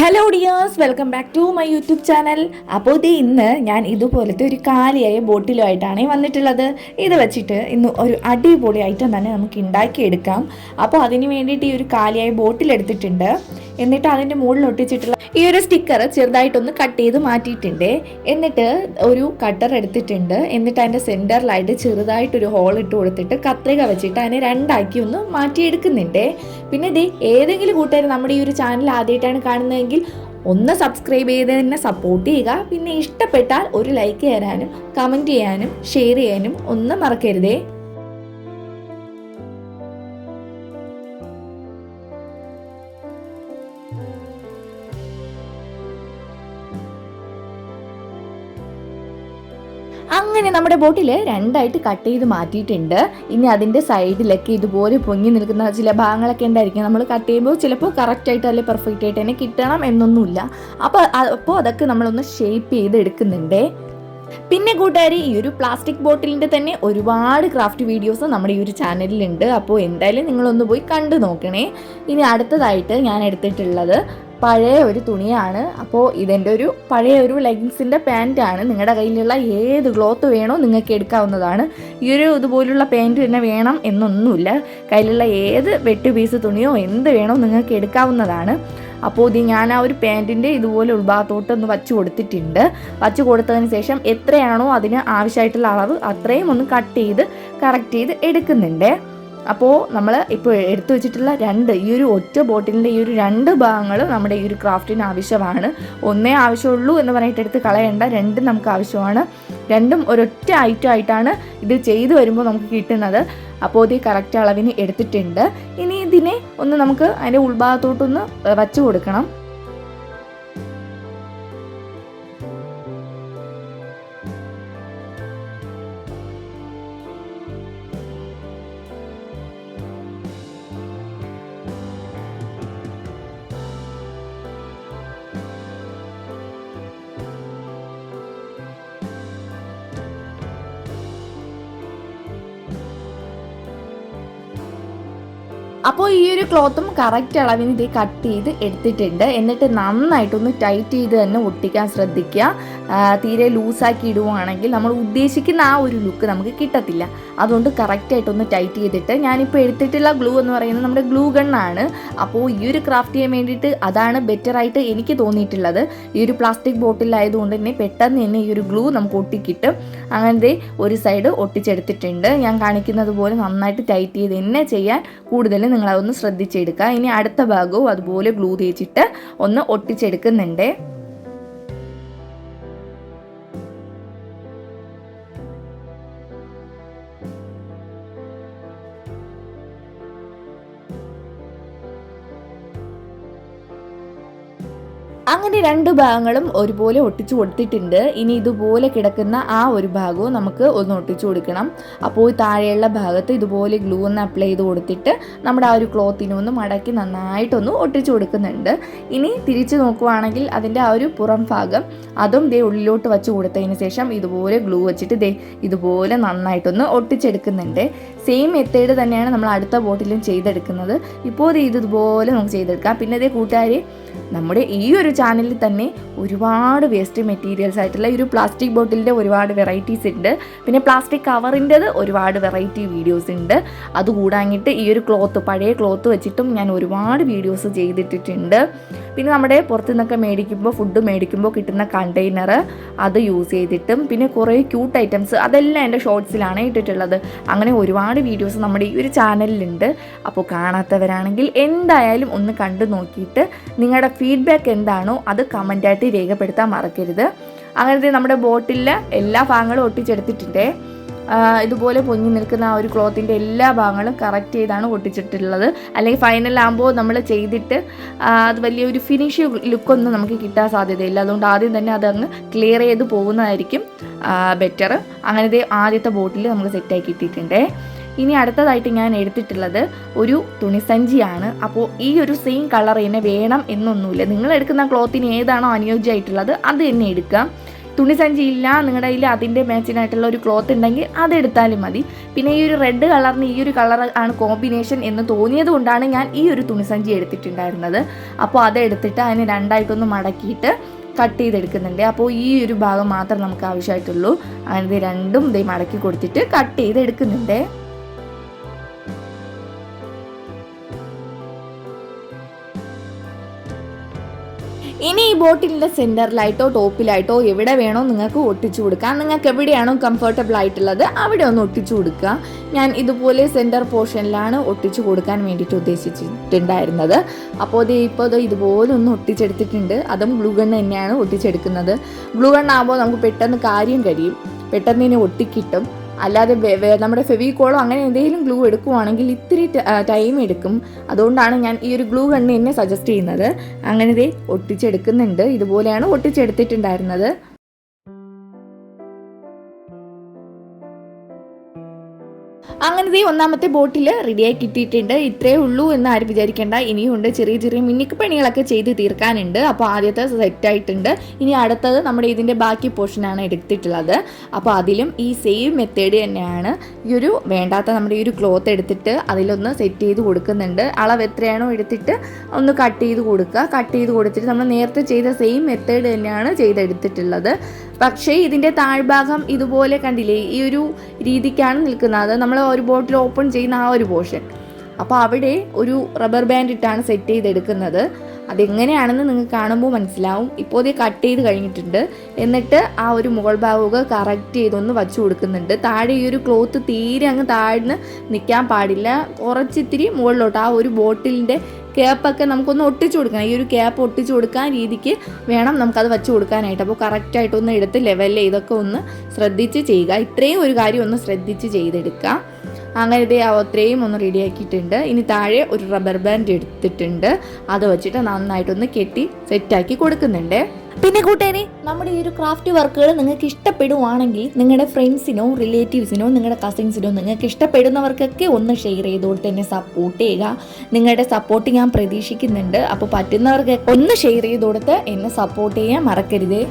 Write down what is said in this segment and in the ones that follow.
Hello dears welcome back to my YouTube channel അപ്പോൾ ഇത് ഇന്ന് ഞാൻ ഇതുപോലത്തെ ഒരു കാലിയായ ബോട്ടിലുമായിട്ടാണ് വന്നിട്ടുള്ളത്. ഇത് വെച്ചിട്ട് ഇന്ന് ഒരു അടിപൊളി ഐറ്റം തന്നെ നമുക്ക് ഉണ്ടാക്കിയെടുക്കാം. അപ്പോൾ അതിന് വേണ്ടിയിട്ട് ഈ ഒരു കാലിയായ ബോട്ടിൽ എടുത്തിട്ടുണ്ട് എന്നിട്ട് അതിന്റെ മുകളിൽ ഒട്ടിച്ചിട്ടുള്ള ഈ ഒരു സ്റ്റിക്കർ ചെറുതായിട്ടൊന്ന് കട്ട് ചെയ്ത് മാറ്റിയിട്ടുണ്ട്. എന്നിട്ട് ഒരു കട്ടർ എടുത്തിട്ടുണ്ട്. എന്നിട്ട് അതിന്റെ സെന്ററിലായിട്ട് ചെറുതായിട്ടൊരു ഹോൾ ഇട്ട് കൊടുത്തിട്ട് കത്രിക വെച്ചിട്ട് അതിനെ രണ്ടാക്കി ഒന്ന് മാറ്റിയെടുക്കുന്നുണ്ട്. പിന്നെ ഇത് ഏതെങ്കിലും കൂട്ടുകാർ നമ്മുടെ ഈ ഒരു ചാനൽ ആദ്യമായിട്ടാണ് കാണുന്നതെങ്കിൽ ഒന്ന് സബ്സ്ക്രൈബ് ചെയ്ത് തന്നെ സപ്പോർട്ട് ചെയ്യുക. പിന്നെ ഇഷ്ടപ്പെട്ടാൽ ഒരു ലൈക്ക് തരാനും കമന്റ് ചെയ്യാനും ഷെയർ ചെയ്യാനും ഒന്നും മറക്കരുതേ. അങ്ങനെ നമ്മുടെ ബോട്ടിൽ രണ്ടായിട്ട് കട്ട് ചെയ്ത് മാറ്റിയിട്ടുണ്ട്. ഇനി അതിന്റെ സൈഡിലൊക്കെ ഇതുപോലെ പൊങ്ങി നിൽക്കുന്ന ചില ഭാഗങ്ങളൊക്കെ ഉണ്ടായിരിക്കും. നമ്മൾ കട്ട് ചെയ്യുമ്പോൾ ചിലപ്പോൾ കറക്റ്റായിട്ട് അല്ലെങ്കിൽ പെർഫെക്റ്റ് ആയിട്ട് തന്നെ കിട്ടണം എന്നൊന്നുമില്ല. അപ്പോൾ അപ്പോൾ അതൊക്കെ നമ്മളൊന്ന് ഷേപ്പ് ചെയ്ത് എടുക്കുന്നുണ്ടേ പിന്നെ കൂട്ടുകാർ ഈ ഒരു പ്ലാസ്റ്റിക് ബോട്ടിലിന്റെ തന്നെ ഒരുപാട് ക്രാഫ്റ്റ് വീഡിയോസ് നമ്മുടെ ഈ ഒരു ചാനലിലുണ്ട് അപ്പോൾ എന്തായാലും നിങ്ങളൊന്ന് പോയി കണ്ടു നോക്കണേ. ഇനി അടുത്തതായിട്ട് ഞാൻ എടുത്തിട്ടുള്ളത് പഴയ ഒരു തുണിയാണ്. അപ്പോൾ ഇതെന്റെ ഒരു പഴയ ഒരു ലെഗിങ്സിന്റെ പാന്റാണ് നിങ്ങളുടെ കയ്യിലുള്ള ഏത് ക്ലോത്ത് വേണോ നിങ്ങൾക്ക് എടുക്കാവുന്നതാണ്. ഈ ഒരു ഇതുപോലുള്ള പാന്റ് തന്നെ വേണം എന്നൊന്നുമില്ല. കയ്യിലുള്ള ഏത് വെട്ട് പീസ് തുണിയോ എന്ത് വേണോ നിങ്ങൾക്ക് എടുക്കാവുന്നതാണ്. അപ്പോൾ ഇത് ഞാൻ ആ ഒരു പാന്റിന്റെ ഇതുപോലെ ഉൾഭാഗത്തോട്ട് ഒന്ന് വച്ച് കൊടുത്തിട്ടുണ്ട്. വച്ച് കൊടുത്തതിന് ശേഷം എത്രയാണോ അതിന് ആവശ്യമായിട്ടുള്ള അളവ് അത്രയും ഒന്ന് കട്ട് ചെയ്ത് കറക്റ്റ് ചെയ്ത് എടുക്കുന്നുണ്ട്. അപ്പോൾ നമ്മൾ ഇപ്പോൾ എടുത്തു വെച്ചിട്ടുള്ള രണ്ട് ഈ ഒരു ഒറ്റ ബോട്ടിലിന്റെ ഈ ഒരു രണ്ട് ഭാഗങ്ങൾ നമ്മുടെ ഈ ഒരു ക്രാഫ്റ്റിന് ആവശ്യമാണ്. ഒന്നേ ആവശ്യമുള്ളൂ എന്ന് പറഞ്ഞിട്ട് എടുത്ത് കളയണ്ട രണ്ടും നമുക്ക് ആവശ്യമാണ്. രണ്ടും ഒരൊറ്റ ഐറ്റം ആയിട്ടാണ് ഇത് ചെയ്തു വരുമ്പോൾ നമുക്ക് കിട്ടുന്നത്. അപ്പോൾ ഇത് കറക്റ്റ് അളവിന് എടുത്തിട്ടുണ്ട്. ഇനി ഇതിനെ ഒന്ന് നമുക്ക് അതിന്റെ ഉൾഭാഗത്തോട്ടൊന്ന് വച്ചു കൊടുക്കണം. അപ്പോൾ ഈ ഒരു ക്ലോത്തും കറക്റ്റ് അളവിന് ഇത് കട്ട് ചെയ്ത് എടുത്തിട്ടുണ്ട്. എന്നിട്ട് നന്നായിട്ടൊന്ന് ടൈറ്റ് ചെയ്ത് തന്നെ ഒട്ടിക്കാൻ ശ്രദ്ധിക്കുക. തീരെ ലൂസാക്കി ഇടുവാണെങ്കിൽ നമ്മൾ ഉദ്ദേശിക്കുന്ന ആ ഒരു ലുക്ക് നമുക്ക് കിട്ടത്തില്ല. അതുകൊണ്ട് കറക്റ്റായിട്ടൊന്ന് ടൈറ്റ് ചെയ്തിട്ട് ഞാനിപ്പോൾ എടുത്തിട്ടുള്ള ഗ്ലൂ എന്ന് പറയുന്നത് നമ്മുടെ ഗ്ലൂ ഗണ്ണാണ് അപ്പോൾ ഈ ഒരു ക്രാഫ്റ്റ് ചെയ്യാൻ വേണ്ടിയിട്ട് അതാണ് ബെറ്ററായിട്ട് എനിക്ക് തോന്നിയിട്ടുള്ളത്. ഈ ഒരു പ്ലാസ്റ്റിക് ബോട്ടിലായതുകൊണ്ട് തന്നെ പെട്ടെന്ന് തന്നെ ഈ ഒരു ഗ്ലൂ നമുക്ക് ഒട്ടിക്കിട്ടും. അങ്ങനത്തെ ഒരു സൈഡ് ഒട്ടിച്ചെടുത്തിട്ടുണ്ട്. ഞാൻ കാണിക്കുന്നത് പോലെ നന്നായിട്ട് ടൈറ്റ് ചെയ്ത് തന്നെ ചെയ്യാൻ കൂടുതൽ നിങ്ങളതൊന്ന് ശ്രദ്ധിച്ചെടുക്കുക. ഇനി അടുത്ത ഭാഗവും അതുപോലെ ഗ്ലൂ തേച്ചിട്ട് ഒന്ന് ഒട്ടിച്ചെടുക്കുന്നുണ്ട്. അങ്ങനെ രണ്ട് ഭാഗങ്ങളും ഒരുപോലെ ഒട്ടിച്ചു കൊടുത്തിട്ടുണ്ട്. ഇനി ഇതുപോലെ കിടക്കുന്ന ആ ഒരു ഭാഗവും നമുക്ക് ഒന്ന് ഒട്ടിച്ചു കൊടുക്കണം. അപ്പോൾ താഴെയുള്ള ഭാഗത്ത് ഇതുപോലെ ഗ്ലൂ ഒന്ന് അപ്ലൈ ചെയ്ത് കൊടുത്തിട്ട് നമ്മുടെ ആ ഒരു ക്ലോത്തിനെ ഒന്ന് മടക്കി നന്നായിട്ടൊന്ന് ഒട്ടിച്ചു കൊടുക്കുന്നുണ്ട്. ഇനി തിരിച്ചു നോക്കുവാണെങ്കിൽ അതിന്റെ ആ ഒരു പുറം ഭാഗം അതും ദേ ഉള്ളിലോട്ട് വച്ച് കൊടുത്തതിന് ശേഷം ഇതുപോലെ ഗ്ലൂ വെച്ചിട്ട് ദേ ഇതുപോലെ നന്നായിട്ടൊന്ന് ഒട്ടിച്ചെടുക്കുന്നുണ്ട്. സെയിം മെത്തേഡ് തന്നെയാണ് നമ്മൾ അടുത്ത ബോട്ടിലും ചെയ്തെടുക്കുന്നത്. ഇപ്പോൾ ഇത് ഇതുപോലെ നമുക്ക് ചെയ്തെടുക്കാം. പിന്നെ ഇതേ കൂട്ടുകാർ നമ്മുടെ ഈ ഒരു ചാനലിൽ തന്നെ ഒരുപാട് വേസ്റ്റ് മെറ്റീരിയൽസ് ആയിട്ടുള്ള ഈ ഒരു പ്ലാസ്റ്റിക് ബോട്ടിലിന്റെ ഒരുപാട് വെറൈറ്റീസ് ഉണ്ട്. പിന്നെ പ്ലാസ്റ്റിക് കവറിന്റെത് ഒരുപാട് വെറൈറ്റി വീഡിയോസ് ഉണ്ട്. അതുകൂടാങ്ങിട്ട് ഈ ഒരു ക്ലോത്ത് പഴയ ക്ലോത്ത് വെച്ചിട്ടും ഞാൻ ഒരുപാട് വീഡിയോസ് ചെയ്തിട്ടിട്ടുണ്ട്. പിന്നെ നമ്മുടെ പുറത്തു നിന്നൊക്കെ മേടിക്കുമ്പോൾ ഫുഡ് മേടിക്കുമ്പോൾ കിട്ടുന്ന കണ്ടെയ്നർ അത് യൂസ് ചെയ്തിട്ടും പിന്നെ കുറേ ക്യൂട്ട് ഐറ്റംസ് അതെല്ലാം എന്റെ ഷോർട്സിലാണ് ഇട്ടിട്ടുള്ളത്. അങ്ങനെ ഒരുപാട് വീഡിയോസ് നമ്മുടെ ഈ ഒരു ചാനലിലുണ്ട് അപ്പോൾ കാണാത്തവരാണെങ്കിൽ എന്തായാലും ഒന്ന് കണ്ടു നോക്കിയിട്ട് നിങ്ങളുടെ ഫീഡ്ബാക്ക് എന്താണോ അത് കമന്റായിട്ട് രേഖപ്പെടുത്താൻ മറക്കരുത്. അങ്ങനത്തെ നമ്മുടെ ബോട്ടിലെ എല്ലാ ഭാഗങ്ങളും ഒട്ടിച്ചെടുത്തിട്ടുണ്ട്. ഇതുപോലെ പൊങ്ങി നിൽക്കുന്ന ആ ഒരു ക്ലോത്തിന്റെ എല്ലാ ഭാഗങ്ങളും കറക്റ്റ് ചെയ്താണ് ഒട്ടിച്ചിട്ടുള്ളത്. അല്ലെങ്കിൽ ഫൈനലാകുമ്പോൾ നമ്മൾ ചെയ്തിട്ട് അത് വലിയൊരു ഫിനിഷ് ലുക്കൊന്നും നമുക്ക് കിട്ടാൻ സാധ്യതയില്ല. അതുകൊണ്ട് ആദ്യം തന്നെ അതങ്ങ് ക്ലിയർ ചെയ്ത് പോകുന്നതായിരിക്കും ബെറ്റർ അങ്ങനത്തെ ആദ്യത്തെ ബോട്ടിൽ നമുക്ക് സെറ്റാക്കി ഇട്ടിട്ടുണ്ട് ഇനി അടുത്തതായിട്ട് ഞാൻ എടുത്തിട്ടുള്ളത് ഒരു തുണിസഞ്ചിയാണ്. അപ്പോൾ ഈ ഒരു സെയിം കളർ തന്നെ വേണം എന്നൊന്നുമില്ല. നിങ്ങൾ എടുക്കുന്ന ക്ലോത്തിന് ഏതാണോ അനുയോജ്യമായിട്ടുള്ളത് അത് തന്നെ എടുക്കാം തുണിസഞ്ചി ഇല്ല നിങ്ങളുടെ കയ്യിൽ അതിന്റെ മാച്ചിനായിട്ടുള്ള ഒരു ക്ലോത്ത് ഉണ്ടെങ്കിൽ അതെടുത്താലും മതി. പിന്നെ ഈ ഒരു റെഡ് കളറിന് ഈ ഒരു കളർ ആണ് കോമ്പിനേഷൻ എന്ന് തോന്നിയത് കൊണ്ടാണ് ഞാൻ ഈ ഒരു തുണിസഞ്ചി എടുത്തിട്ടുണ്ടായിരുന്നത്. അപ്പോൾ അതെടുത്തിട്ട് അതിനെ രണ്ടായിട്ടൊന്ന് മടക്കിയിട്ട് കട്ട് ചെയ്തെടുക്കുന്നുണ്ട്. അപ്പോൾ ഈ ഒരു ഭാഗം മാത്രം നമുക്ക് ആവശ്യമായിട്ടുള്ളൂ. ഇത് രണ്ടും ഇതേ മടക്കി കൊടുത്തിട്ട് കട്ട് ചെയ്തെടുക്കുന്നുണ്ട്. ബോട്ടിലിന്റെ സെന്ററിലായിട്ടോ ടോപ്പിലായിട്ടോ എവിടെ വേണോ നിങ്ങൾക്ക് ഒട്ടിച്ചു കൊടുക്കാം. നിങ്ങൾക്ക് എവിടെയാണോ കംഫർട്ടബിൾ ആയിട്ടുള്ളത് അവിടെ ഒന്ന് ഒട്ടിച്ചു കൊടുക്കുക. ഞാൻ ഇതുപോലെ സെന്റർ പോർഷനിലാണ് ഒട്ടിച്ചു കൊടുക്കാൻ വേണ്ടിയിട്ട് ഉദ്ദേശിച്ചിട്ടുണ്ടായിരുന്നത്. അപ്പോൾ ഇത് ഇപ്പോൾ ഇത് ഇതുപോലെ ഒന്ന് ഒട്ടിച്ചെടുത്തിട്ടുണ്ട്. അതും ഗ്ലൂ ഗണ്ണ് തന്നെയാണ് ഒട്ടിച്ചെടുക്കുന്നത്. ഗ്ലൂ ഗണ്ണാകുമ്പോൾ നമുക്ക് പെട്ടെന്ന് കാര്യം കഴിയും. പെട്ടെന്ന് ഇനി ഒട്ടിക്കിട്ടും. അല്ലാതെ നമ്മുടെ ഫെവിക്കോളോ അങ്ങനെ എന്തെങ്കിലും ഗ്ലൂ എടുക്കുവാണെങ്കിൽ ഇത്തിരി ടൈം എടുക്കും. അതുകൊണ്ടാണ് ഞാൻ ഈ ഒരു ഗ്ലൂ കണ്ണ് എന്നെ സജസ്റ്റ് ചെയ്യുന്നത്. അങ്ങനെ ഇതേ ഒട്ടിച്ചെടുക്കുന്നുണ്ട്. ഇതുപോലെയാണ് ഒട്ടിച്ചെടുത്തിട്ടുണ്ടായിരുന്നത്. അങ്ങനെ ഈ ഒന്നാമത്തെ ബോട്ടിൽ റെഡിയായി കിട്ടിയിട്ടുണ്ട്. ഇത്രേ ഉള്ളൂ എന്ന് ആരും വിചാരിക്കേണ്ട. ഇനിയുണ്ട് ചെറിയ ചെറിയ മിന്നിക്ക് പണികളൊക്കെ ചെയ്ത് തീർക്കാനുണ്ട്. അപ്പോൾ ആദ്യത്തെ സെറ്റ് ആയിട്ടുണ്ട്. ഇനി അടുത്തത് നമ്മുടെ ഇതിന്റെ ബാക്കി പോർഷനാണ് എടുത്തിട്ടുള്ളത്. അപ്പോൾ അതിലും ഈ സെയിം മെത്തേഡ് തന്നെയാണ്. ഈ ഒരു വേണ്ടാത്ത നമ്മുടെ ഈ ഒരു ക്ലോത്ത് എടുത്തിട്ട് അതിലൊന്ന് സെറ്റ് ചെയ്ത് കൊടുക്കുന്നുണ്ട്. അളവ് എത്രയാണോ എടുത്തിട്ട് ഒന്ന് കട്ട് ചെയ്ത് കൊടുക്കുക. കട്ട് ചെയ്ത് കൊടുത്തിട്ട് നമ്മൾ നേരത്തെ ചെയ്ത സെയിം മെത്തേഡ് തന്നെയാണ് ചെയ്തെടുത്തിട്ടുള്ളത്. പക്ഷേ ഇതിന്റെ താഴ്ഭാഗം ഇതുപോലെ കണ്ടില്ലേ? ഈ ഒരു രീതിക്കാണ് നിൽക്കുന്നത്. നമ്മൾ ഒരു ബോട്ടിൽ ഓപ്പൺ ചെയ്യുന്ന ആ ഒരു പോർഷൻ. അപ്പോൾ അവിടെ ഒരു റബ്ബർ ബാൻഡ് ഇട്ടാണ് സെറ്റ് ചെയ്തെടുക്കുന്നത്. അതെങ്ങനെയാണെന്ന് നിങ്ങൾക്ക് കാണുമ്പോൾ മനസ്സിലാവും. ഇപ്പോൾ ഇത് കട്ട് ചെയ്ത് കഴിഞ്ഞിട്ടുണ്ട്. എന്നിട്ട് ആ ഒരു മുകൾ ഭാഗമൊക്കെ കറക്റ്റ് ചെയ്തൊന്ന് വച്ചു കൊടുക്കുന്നുണ്ട്. താഴെ ഈ ഒരു ക്ലോത്ത് തീരെ അങ്ങ് താഴ്ന്ന് നിൽക്കാൻ പാടില്ല. കുറച്ചിത്തിരി മുകളിലോട്ട് ആ ഒരു ബോട്ടിലിന്റെ ക്യാപ്പൊക്കെ നമുക്കൊന്ന് ഒട്ടിച്ചു കൊടുക്കണം. ഈ ഒരു ക്യാപ്പ് ഒട്ടിച്ചു കൊടുക്കാൻ രീതിക്ക് വേണം നമുക്കത് വെച്ച് കൊടുക്കാനായിട്ട്. അപ്പോൾ കറക്റ്റായിട്ടൊന്ന് എടുത്ത് ലെവലിൽ ഇതൊക്കെ ഒന്ന് ശ്രദ്ധിച്ച് ചെയ്യുക. ഇത്രയും ഒരു കാര്യം ഒന്ന് ശ്രദ്ധിച്ച് ചെയ്തെടുക്കാം. അങ്ങനെ ഇതേ അത്രയും ഒന്ന് റെഡിയാക്കിയിട്ടുണ്ട് ഇനി താഴെ ഒരു റബ്ബർ ബാൻഡ് എടുത്തിട്ടുണ്ട്. അത് വെച്ചിട്ട് നന്നായിട്ടൊന്ന് കെട്ടി സെറ്റാക്കി കൊടുക്കുന്നുണ്ട്. പിന്നെ കൂട്ടുകാരെ നമ്മുടെ ഈ ഒരു ക്രാഫ്റ്റ് വർക്കുകൾ നിങ്ങൾക്ക് ഇഷ്ടപ്പെടുവാണെങ്കിൽ നിങ്ങളുടെ ഫ്രണ്ട്സിനോ റിലേറ്റീവ്സിനോ നിങ്ങളുടെ കസിൻസിനോ നിങ്ങൾക്ക് ഇഷ്ടപ്പെടുന്നവർക്കൊക്കെ ഒന്ന് ഷെയർ ചെയ്തുകൊണ്ട് തന്നെ സപ്പോർട്ട് ചെയ്യുക. നിങ്ങളുടെ സപ്പോർട്ട് ഞാൻ പ്രതീക്ഷിക്കുന്നുണ്ട്. അപ്പോൾ പറ്റുന്നവർക്ക് ഒന്ന് ഷെയർ ചെയ്ത് കൊടുത്ത് എന്നെ സപ്പോർട്ട് ചെയ്യാൻ മറക്കരുതേ.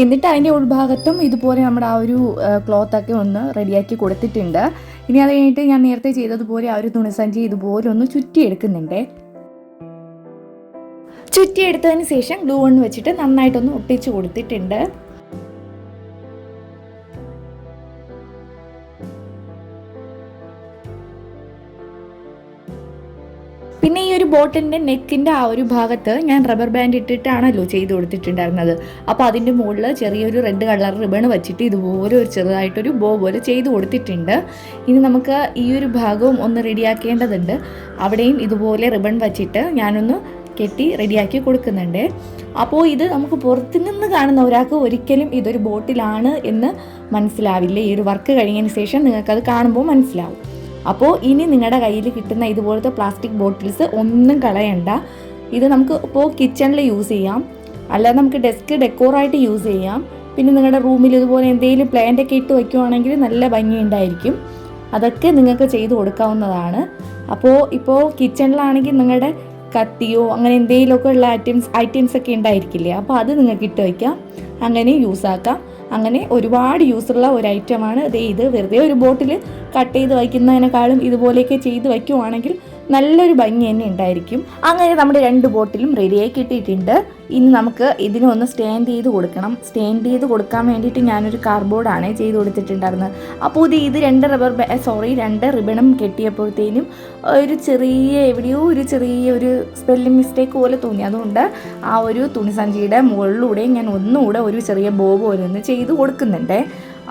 എന്നിട്ട് അതിന്റെ ഉൾഭാഗത്തും ഇതുപോലെ നമ്മുടെ ആ ഒരു ക്ലോത്തൊക്കെ ഒന്ന് റെഡിയാക്കി കൊടുത്തിട്ടുണ്ട്. ഇനി അത് കഴിഞ്ഞിട്ട് ഞാൻ നേരത്തെ ചെയ്തതുപോലെ ആ ഒരു തുണിസഞ്ചി ഇതുപോലെ ഒന്ന് ചുറ്റിയെടുക്കുന്നുണ്ട്. ചുറ്റിയെടുത്തതിന് ശേഷം ഗ്ലൂ കൊണ്ട് വെച്ചിട്ട് നന്നായിട്ടൊന്ന് ഒട്ടിച്ചു കൊടുത്തിട്ടുണ്ട്. ബോട്ടിന്റെ നെക്കിന്റെ ആ ഒരു ഭാഗത്ത് ഞാൻ റബ്ബർ ബാൻഡ് ഇട്ടിട്ടാണല്ലോ ചെയ്ത് കൊടുത്തിട്ടുണ്ടായിരുന്നത്. അപ്പോൾ അതിന്റെ മുകളിൽ ചെറിയൊരു റെഡ് കളർ റിബൺ വെച്ചിട്ട് ഇതുപോലെ ഒരു ചെറുതായിട്ടൊരു ബോ പോലെ ചെയ്ത് കൊടുത്തിട്ടുണ്ട്. ഇനി നമുക്ക് ഈ ഒരു ഭാഗവും ഒന്ന് റെഡിയാക്കേണ്ടതുണ്ട്. അവിടെയും ഇതുപോലെ റിബൺ വച്ചിട്ട് ഞാനൊന്ന് കെട്ടി റെഡിയാക്കി കൊടുക്കുന്നുണ്ട്. അപ്പോൾ ഇത് നമുക്ക് പുറത്തു നിന്ന് കാണുന്ന ഒരാൾക്ക് ഒരിക്കലും ഇതൊരു ബോട്ടിലാണ് എന്ന് മനസ്സിലാവില്ല. ഈ ഒരു വർക്ക് കഴിഞ്ഞതിന് ശേഷം നിങ്ങൾക്കത് കാണുമ്പോൾ മനസ്സിലാവും. അപ്പോൾ ഇനി നിങ്ങളുടെ കയ്യിൽ കിട്ടുന്ന ഇതുപോലത്തെ പ്ലാസ്റ്റിക് ബോട്ടിൽസ് ഒന്നും കളയണ്ട. ഇത് നമുക്ക് ഇപ്പോൾ കിച്ചണിൽ യൂസ് ചെയ്യാം. അല്ലാതെ നമുക്ക് ഡെസ്ക് ഡെക്കോറായിട്ട് യൂസ് ചെയ്യാം. പിന്നെ നിങ്ങളുടെ റൂമിൽ ഇതുപോലെ എന്തെങ്കിലും പ്ലാന്റ് ഒക്കെ ഇട്ട് വയ്ക്കുവാണെങ്കിൽ നല്ല ഭംഗിയുണ്ടായിരിക്കും അതൊക്കെ നിങ്ങൾക്ക് ചെയ്തു കൊടുക്കാവുന്നതാണ്. അപ്പോൾ ഇപ്പോൾ കിച്ചണിലാണെങ്കിൽ നിങ്ങളുടെ കത്തിയോ അങ്ങനെ എന്തെങ്കിലുമൊക്കെ ഉള്ള ഐറ്റംസ് ഐറ്റംസ് ഒക്കെ ഉണ്ടായിരിക്കില്ലേ? അപ്പോൾ അത് നിങ്ങൾക്ക് ഇട്ട് വയ്ക്കാം അങ്ങനെ യൂസ് ആക്കാം. അങ്ങനെ ഒരുപാട് യൂസുള്ള ഒരു ഐറ്റമാണ് ഇത് ഇത് വെറുതെ ഒരു ബോട്ടിൽ കട്ട് ചെയ്ത് വയ്ക്കുന്നതിനേക്കാളും ഇതുപോലെയൊക്കെ ചെയ്ത് വയ്ക്കുവാണെങ്കിൽ നല്ലൊരു ഭംഗി തന്നെ ഉണ്ടായിരിക്കും. അങ്ങനെ നമ്മുടെ രണ്ട് ബോട്ടിലും റെഡിയായി കിട്ടിയിട്ടുണ്ട്. ഇനി നമുക്ക് ഇതിനൊന്ന് സ്റ്റാൻഡ് ചെയ്ത് കൊടുക്കണം. സ്റ്റാൻഡ് ചെയ്ത് കൊടുക്കാൻ വേണ്ടിയിട്ട് ഞാനൊരു കാർഡ്ബോർഡാണ് ചെയ്ത് കൊടുത്തിട്ടുണ്ടായിരുന്നത്. അപ്പോൾ ഇത് ഇത് രണ്ട് റബ്ബർ സോറി രണ്ട് റിബണും കെട്ടിയപ്പോഴത്തേനും ഒരു ചെറിയ എവിടെയോ ഒരു ചെറിയ ഒരു സ്പെല്ലിംഗ് മിസ്റ്റേക്ക് പോലെ തോന്നി. അതുകൊണ്ട് ആ ഒരു തുണിസഞ്ചിയുടെ മുകളിലൂടെ ഞാൻ ഒന്നുകൂടെ ഒരു ചെറിയ ബോ പോലെ ഒന്ന് ചെയ്ത് കൊടുക്കുന്നുണ്ട്.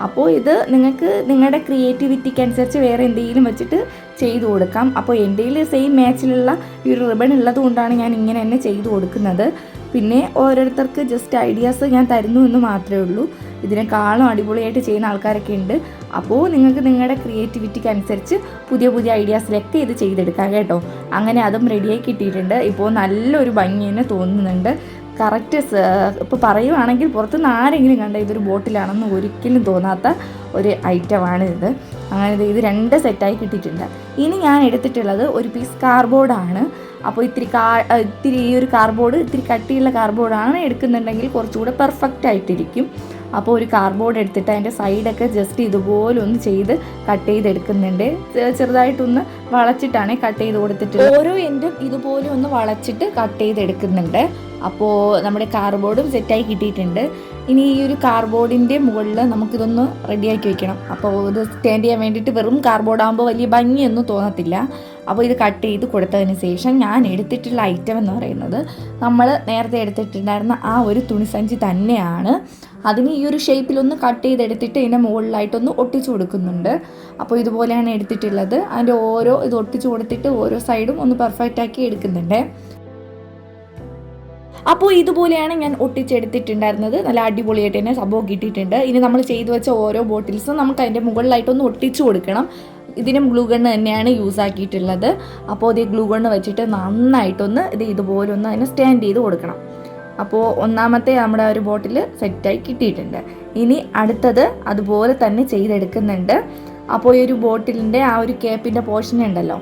അപ്പോൾ ഇത് നിങ്ങൾക്ക് നിങ്ങളുടെ ക്രിയേറ്റിവിറ്റിക്ക് അനുസരിച്ച് വേറെ എന്തെങ്കിലും വെച്ചിട്ട് ചെയ്തു കൊടുക്കാം. അപ്പോൾ എന്റെ സെയിം മാച്ചിലുള്ള ഈ ഒരു റിബൺ ഉള്ളതുകൊണ്ടാണ് ഞാൻ ഇങ്ങനെ തന്നെ ചെയ്തു കൊടുക്കുന്നത്. പിന്നെ ഓരോരുത്തർക്ക് ജസ്റ്റ് ഐഡിയാസ് ഞാൻ തരുന്നു എന്ന് മാത്രമേ ഉള്ളൂ. ഇതിനേക്കാളും അടിപൊളിയായിട്ട് ചെയ്യുന്ന ആൾക്കാരൊക്കെ ഉണ്ട്. അപ്പോൾ നിങ്ങൾക്ക് നിങ്ങളുടെ ക്രിയേറ്റിവിറ്റിക്ക് അനുസരിച്ച് പുതിയ പുതിയ ഐഡിയാസിലൊക്കെ ഇത് ചെയ്തെടുക്കാം കേട്ടോ. അങ്ങനെ അതും റെഡിയായി കിട്ടിയിട്ടുണ്ട്. ഇപ്പോൾ നല്ലൊരു ഭംഗി തന്നെ തോന്നുന്നുണ്ട്. കറക്റ്റ് ഇപ്പോൾ പറയുവാണെങ്കിൽ പുറത്തുനിന്ന് ആരെങ്കിലും കണ്ട ഇതൊരു ബോട്ടിലാണെന്ന് ഒരിക്കലും തോന്നാത്ത ഒരു ഐറ്റമാണ് ഇത്. അങ്ങനെ ഇത് രണ്ട് സെറ്റായി കിട്ടിയിട്ടുണ്ട്. ഇനി ഞാൻ എടുത്തിട്ടുള്ളത് ഒരു പീസ് കാർബോർഡാണ് അപ്പോൾ ഇത്തിരി കാ ഇത്തിരി ഈ ഒരു കാർബോർഡ് ഇത്തിരി കട്ടിയുള്ള കാർബോർഡാണ് എടുക്കുന്നുണ്ടെങ്കിൽ കുറച്ചുകൂടെ പെർഫെക്റ്റ് ആയിട്ടിരിക്കും. അപ്പോൾ ഒരു കാർഡ്ബോർഡ് എടുത്തിട്ട് അതിന്റെ സൈഡൊക്കെ ജസ്റ്റ് ഇതുപോലെ ഒന്ന് ചെയ്ത് കട്ട് ചെയ്തെടുക്കുന്നുണ്ട്. ചെറുതായിട്ടൊന്ന് വളച്ചിട്ടാണ് കട്ട് ചെയ്ത് കൊടുത്തിട്ട് ഓരോ എൻഡും ഇതുപോലെ ഒന്ന് വളച്ചിട്ട് കട്ട് ചെയ്തെടുക്കുന്നുണ്ട്. അപ്പോൾ നമ്മുടെ കാർഡ്ബോർഡും സെറ്റായി കിട്ടിയിട്ടുണ്ട്. ഇനി ഈ ഒരു കാർഡ്ബോർഡിന്റെ മുകളിൽ നമുക്കിതൊന്ന് റെഡിയാക്കി വെക്കണം. അപ്പോൾ ഇത് സ്റ്റാൻഡ് ചെയ്യാൻ വേണ്ടിയിട്ട് വെറും കാർഡ്ബോർഡ് ആകുമ്പോൾ വലിയ ഭംഗിയൊന്നും തോന്നത്തില്ല. അപ്പോൾ ഇത് കട്ട് ചെയ്ത് കൊടുത്തതിന് ശേഷം ഞാൻ എടുത്തിട്ടുള്ള ഐറ്റം എന്ന് പറയുന്നത് നമ്മൾ നേരത്തെ എടുത്തിട്ടുണ്ടായിരുന്ന ആ ഒരു തുണിസഞ്ചി തന്നെയാണ്. അതിന് ഈ ഒരു ഷേപ്പിലൊന്ന് കട്ട് ചെയ്തെടുത്തിട്ട് ഇതിന്റെ മുകളിലായിട്ടൊന്ന് ഒട്ടിച്ചു കൊടുക്കുന്നുണ്ട്. അപ്പോൾ ഇതുപോലെയാണ് എടുത്തിട്ടുള്ളത്. അതിന്റെ ഓരോ ഇത് ഒട്ടിച്ചു കൊടുത്തിട്ട് ഓരോ സൈഡും ഒന്ന് പെർഫെക്റ്റ് ആക്കി എടുക്കുന്നുണ്ട്. അപ്പോൾ ഇതുപോലെയാണ് ഞാൻ ഒട്ടിച്ചെടുത്തിട്ടുണ്ടായിരുന്നത്. നല്ല അടിപൊളിയായിട്ട് തന്നെ സംഭവം കിട്ടിയിട്ടുണ്ട്. ഇനി നമ്മൾ ചെയ്തു വെച്ച ഓരോ ബോട്ടിൽസും നമുക്ക് അതിന്റെ മുകളിലായിട്ടൊന്ന് ഒട്ടിച്ചു കൊടുക്കണം. ഇതിനും ഗ്ലൂ ഗണ്ണ് തന്നെയാണ് യൂസ് ആക്കിയിട്ടുള്ളത്. അപ്പോൾ ഇത് ഗ്ലൂ ഗണ്ണ് വെച്ചിട്ട് നന്നായിട്ടൊന്ന് ഇത് ഇതുപോലെ ഒന്ന് അതിനെ സ്റ്റാൻഡ് ചെയ്ത് കൊടുക്കണം. അപ്പോൾ ഒന്നാമത്തെ നമ്മുടെ ഒരു ബോട്ടിൽ സെറ്റായി കിട്ടിയിട്ടുണ്ട്. ഇനി അടുത്തത് അതുപോലെ തന്നെ ചെയ്തെടുക്കുന്നുണ്ട്. അപ്പോൾ ഈ ഒരു ബോട്ടിലിന്റെ ആ ഒരു കേപ്പിന്റെ പോർഷൻ ഉണ്ടല്ലോ.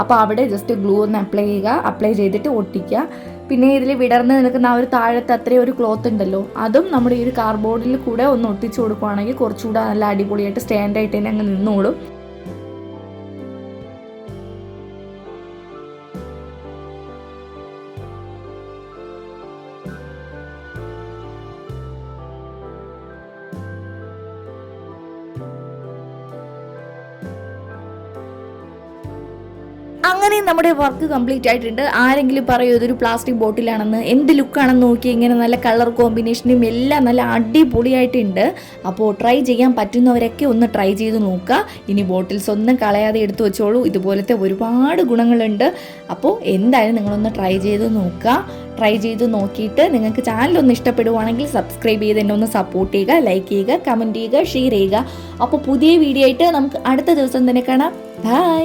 അപ്പോൾ അവിടെ ജസ്റ്റ് ഗ്ലൂ ഒന്ന് അപ്ലൈ ചെയ്യുക അപ്ലൈ ചെയ്തിട്ട് ഒട്ടിക്കുക. പിന്നെ ഇതിൽ വിടർന്ന് നിൽക്കുന്ന ആ ഒരു താഴത്തെ അത്രയും ഒരു ക്ലോത്ത് ഉണ്ടല്ലോ അതും നമ്മുടെ ഈ ഒരു കാർബോർഡിൽ കൂടെ ഒന്ന് ഒട്ടിച്ചു കൊടുക്കുകയാണെങ്കിൽ കുറച്ചുകൂടെ നല്ല അടിപൊളിയായിട്ട് സ്റ്റാൻഡായിട്ട് തന്നെ അങ്ങ് നിന്നോളും. അങ്ങനെ നമ്മുടെ വർക്ക് കംപ്ലീറ്റ് ആയിട്ടുണ്ട്. ആരെങ്കിലും പറയൂ ഇതൊരു പ്ലാസ്റ്റിക് ബോട്ടിലാണെന്ന് എന്ത് ലുക്കാണെന്ന് നോക്കി ഇങ്ങനെ നല്ല കളർ കോമ്പിനേഷനും എല്ലാം നല്ല അടിപൊളിയായിട്ടുണ്ട്. അപ്പോൾ ട്രൈ ചെയ്യാൻ പറ്റുന്നവരൊക്കെ ഒന്ന് ട്രൈ ചെയ്ത് നോക്കുക. ഇനി ബോട്ടിൽസ് ഒന്നും കളയാതെ എടുത്തു വെച്ചോളൂ. ഇതുപോലത്തെ ഒരുപാട് ഗുണങ്ങളുണ്ട്. അപ്പോൾ എന്തായാലും നിങ്ങളൊന്ന് ട്രൈ ചെയ്ത് നോക്കുക. ട്രൈ ചെയ്ത് നോക്കിയിട്ട് നിങ്ങൾക്ക് ചാനൽ ഒന്ന് ഇഷ്ടപ്പെടുവാണെങ്കിൽ സബ്സ്ക്രൈബ് ചെയ്ത് എന്നെ ഒന്ന് സപ്പോർട്ട് ചെയ്യുക ലൈക്ക് ചെയ്യുക കമന്റ് ചെയ്യുക ഷെയർ ചെയ്യുക. അപ്പോൾ പുതിയ വീഡിയോ ആയിട്ട് നമുക്ക് അടുത്ത ദിവസം തന്നെ കാണാം. ബൈ